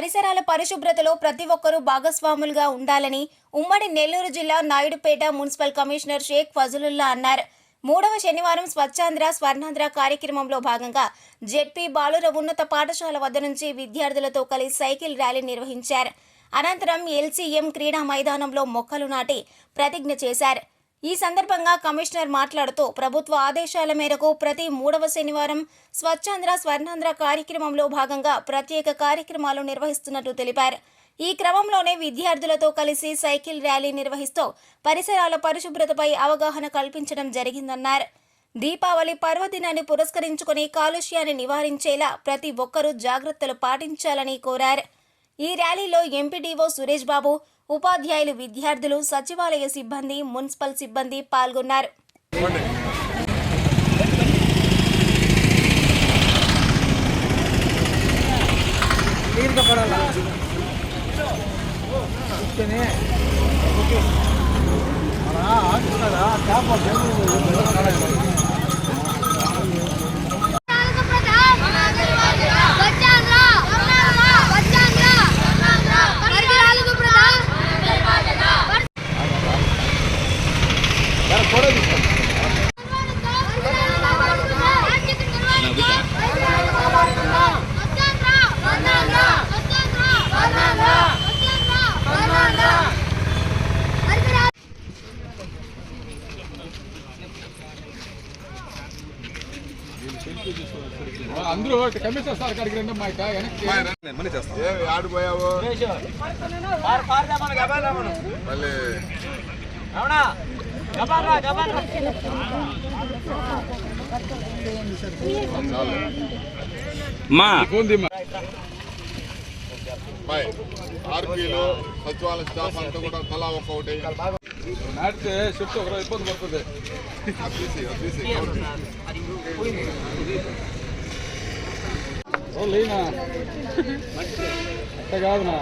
పరిసరాల పరిశుభ్రతలో ప్రతి ఒక్కరూ భాగస్వాములుగా ఉండాలని ఉమ్మడి నెల్లూరు జిల్లా నాయుడుపేట మున్సిపల్ కమిషనర్ షేక్ ఫజలుల్లా అన్నారు. మూడవ శనివారం స్వచ్ఛాంధ్ర స్వర్ణాంధ్ర కార్యక్రమంలో భాగంగా జెడ్పీ బాలుర ఉన్నత పాఠశాల వద్ద నుంచి విద్యార్థులతో కలిసి సైకిల్ ర్యాలీ నిర్వహించారు. అనంతరం ఎల్సీఎం క్రీడా మైదానంలో మొక్కలు నాటి ప్రతిజ్ఞ చేశారు. ఈ సందర్భంగా కమిషనర్ మాట్లాడుతూ ప్రభుత్వ ఆదేశాల మేరకు ప్రతి మూడవ శనివారం స్వచ్ఛాంధ్ర స్వర్ణాంధ్ర కార్యక్రమంలో భాగంగా ప్రత్యేక కార్యక్రమాలు నిర్వహిస్తున్నట్లు తెలిపారు. ఈ క్రమంలోనే విద్యార్థులతో కలిసి సైకిల్ ర్యాలీ నిర్వహిస్తూ పరిసరాల పరిశుభ్రతపై అవగాహన కల్పించడం జరిగిందన్నారు. దీపావళి పర్వదినాన్ని పురస్కరించుకుని కాలుష్యాన్ని నివారించేలా ప్రతి ఒక్కరూ జాగ్రత్తలు పాటించాలని కోరారు. ఈ ర్యాలీలో ఎంపీడీఓ సురేష్ బాబు ఉపాధ్యాయులు విద్యార్థులు సచివాలయ సిబ్బంది మున్సిపల్ సిబ్బంది పాల్గొన్నారు. ఆడుతున్నారా అందరూ కమిషనర్ సార్ కాడికి రండి మా వెనక్కి ఏమి ఆడిపోయావు మళ్ళీ మా. ఆర్పీలు సచివాలయ స్టాఫ్ అంతా కూడా తలా ఒక్కొక్కటి. నాటితే షిఫ్ట్ ఒకరోజు ఇబ్బంది పడుతుంది. అట్ట కాదునా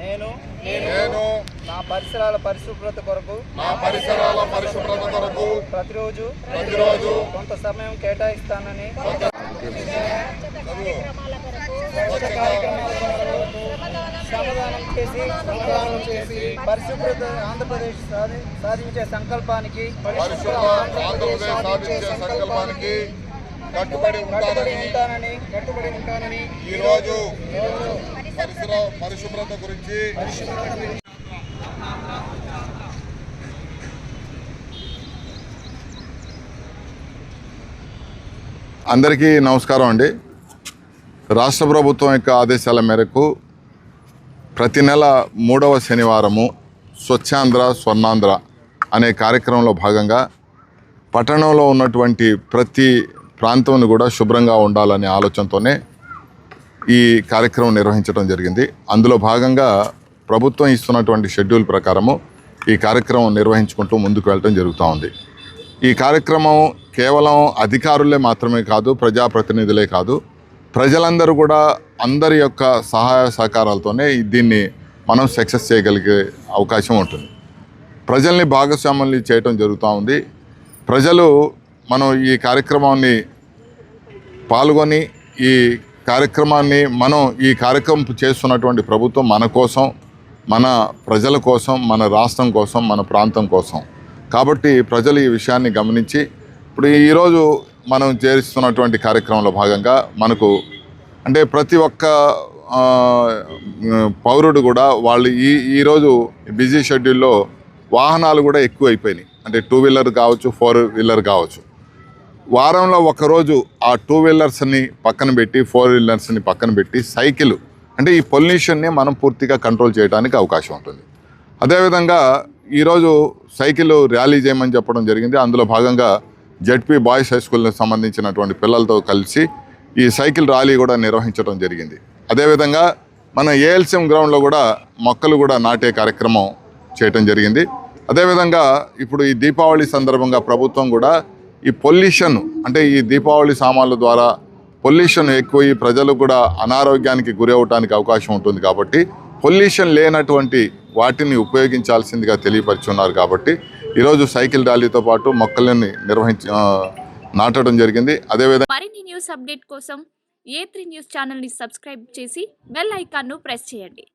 నేను నేను నా పరిసరాల పరిశుభ్రత కొరకు నా పరిసరాల పరిశుభ్రత కొరకు ప్రతిరోజు ప్రతిరోజు కొంత సమయం కేటాయిస్తానని చదువు స్వచ్ఛ కార్యక్రమాల శ్రమదానం చేసి శ్రమదానం చేసి పరిశుభ్రత ఆంధ్రప్రదేశ్ సాధించే సంకల్పానికి పరిశుభ్ర సాధించే సంకల్పానికి కట్టుబడి కట్టుబడి ఉంటానని ఉంటానని కట్టుబడి ఉంటానని ఈరోజు పరిసర పరిశుభ్రత గురించి అందరికీ నమస్కారం అండి. రాష్ట్ర ప్రభుత్వం యొక్క ఆదేశాల మేరకు ప్రతి నెల మూడవ శనివారము స్వచ్ఛాంధ్ర స్వర్ణాంధ్ర అనే కార్యక్రమంలో భాగంగా పట్టణంలో ఉన్నటువంటి ప్రతి ప్రాంతం కూడా శుభ్రంగా ఉండాలనే ఆలోచనతోనే ఈ కార్యక్రమం నిర్వహించడం జరిగింది. అందులో భాగంగా ప్రభుత్వం ఇస్తున్నటువంటి షెడ్యూల్ ప్రకారము ఈ కార్యక్రమం నిర్వహించుకుంటూ ముందుకు వెళ్ళడం జరుగుతూ ఉంది. ఈ కార్యక్రమం కేవలం అధికారులే మాత్రమే కాదు ప్రజాప్రతినిధులే కాదు ప్రజలందరూ కూడా అందరి యొక్క సహాయ సహకారాలతోనే దీన్ని మనం సక్సెస్ చేయగలిగే అవకాశం ఉంటుంది. ప్రజల్ని భాగస్వాములు చేయటం జరుగుతూ ఉంది. ప్రజలు మనం ఈ కార్యక్రమాన్ని పాల్గొని ఈ కార్యక్రమాన్ని మనం ఈ కార్యక్రమం చేస్తున్నటువంటి ప్రభుత్వం మన కోసం మన ప్రజల కోసం మన రాష్ట్రం కోసం మన ప్రాంతం కోసం. కాబట్టి ప్రజలు ఈ విషయాన్ని గమనించి ఇప్పుడు ఈరోజు మనం చేరుస్తున్నటువంటి కార్యక్రమంలో భాగంగా మనకు అంటే ప్రతి ఒక్క పౌరుడు కూడా వాళ్ళు ఈ ఈరోజు బిజీ షెడ్యూల్లో వాహనాలు కూడా ఎక్కువ అయిపోయినాయి అంటే టూ వీలర్ కావచ్చు ఫోర్ వీలర్ కావచ్చు. వారంలో ఒకరోజు ఆ టూ వీలర్స్ని పక్కన పెట్టి ఫోర్ వీలర్స్ని పక్కన పెట్టి సైకిల్ అంటే ఈ పొల్యూషన్ని మనం పూర్తిగా కంట్రోల్ చేయడానికి అవకాశం ఉంటుంది. అదేవిధంగా ఈరోజు సైకిల్ ర్యాలీ చేయమని చెప్పడం జరిగింది. అందులో భాగంగా జెడ్పీ బాయ్స్ హై స్కూల్కి సంబంధించినటువంటి పిల్లలతో కలిసి ఈ సైకిల్ ర్యాలీ కూడా నిర్వహించడం జరిగింది. అదేవిధంగా మన ఏఎల్సిఎం గ్రౌండ్లో కూడా మొక్కలు కూడా నాటే కార్యక్రమం చేయటం జరిగింది. అదేవిధంగా ఇప్పుడు ఈ దీపావళి సందర్భంగా ప్రభుత్వం కూడా ఈ పొల్యూషన్ అంటే ఈ దీపావళి సామాన్ల ద్వారా పొల్యూషన్ ఎక్కువ ప్రజలు కూడా అనారోగ్యానికి గురి అవడానికి అవకాశం ఉంటుంది కాబట్టి పొల్యూషన్ లేనటువంటి వాటిని ఉపయోగించాల్సిందిగా తెలియపరుచున్నారు కాబట్టి ఈరోజు సైకిల్ ర్యాలీతో పాటు మొక్కలని నిర్వహించి నాటడం జరిగింది. అదేవిధంగా మరిన్ని న్యూస్ అప్డేట్ కోసం ఏ త్రీ న్యూస్ ఛానల్ని సబ్స్క్రైబ్ చేసి బెల్ ఐకాన్ను ప్రెస్ చేయండి.